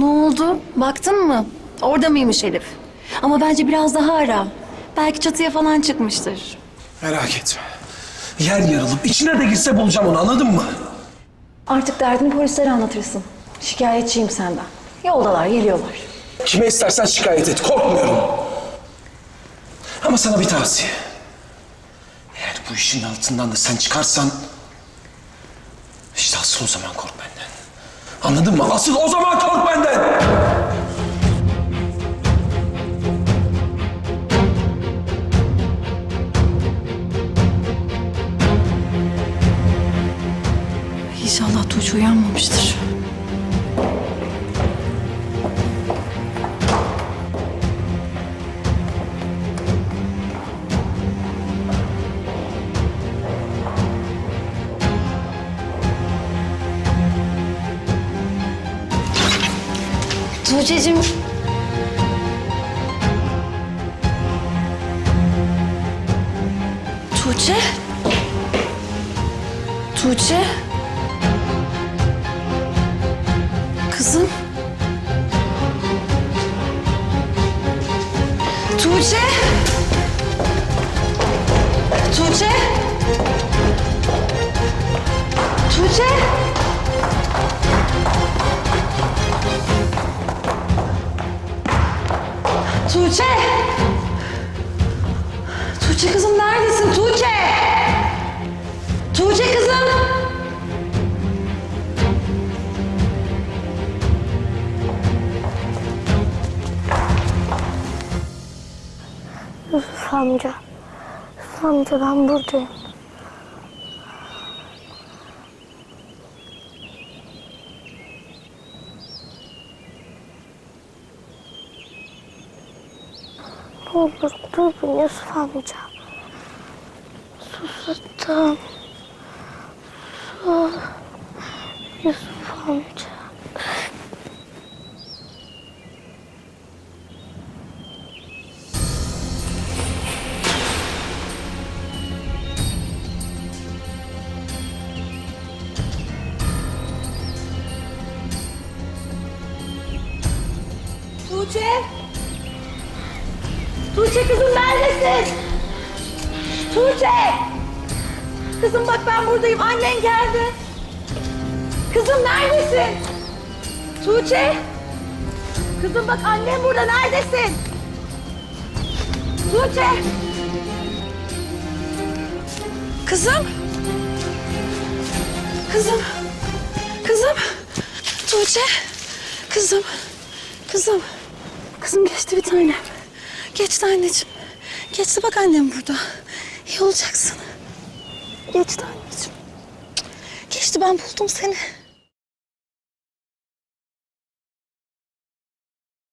Ne oldu? Baktın mı? Orada mıymış Elif? Ama bence biraz daha ara. Belki çatıya falan çıkmıştır. Merak etme. Yer yarılıp içine de girse bulacağım onu anladın mı? Artık derdini polislere anlatırsın. Şikayetçiyim senden. Yoldalar, geliyorlar. Kime istersen şikayet et. Korkmuyorum. Ama sana bir tavsiye. Eğer bu işin altından da sen çıkarsan... işte asıl o zaman kork benden. Anladın mı? Asıl o zaman kork benden. İnşallah Tuğçe uyanmamıştır. Tuğçe'cim... Tuğçe? Tuğçe? Kızım. Tuğçe. Tuğçe. Tuğçe. Tuğçe kızım neredesin? Tuğçe. Tuğçe kızım. Yusuf amca. Yusuf amca ben buradayım. Ne olur dur bir Yusuf amca. Susadım. Su. Yusuf amca. Tuğçe. Tuğçe kızım neredesin? Tuğçe. Kızım bak ben buradayım. Annen geldi. Kızım neredesin? Tuğçe. Kızım bak annem burada. Neredesin? Tuğçe. Kızım. Kızım. Kızım. Tuğçe. Kızım. Kızım. Kızım geçti bir tanem. Geçti anneciğim. Geçti bak annem burada. İyi olacaksın. Geçti anneciğim. Geçti ben buldum seni.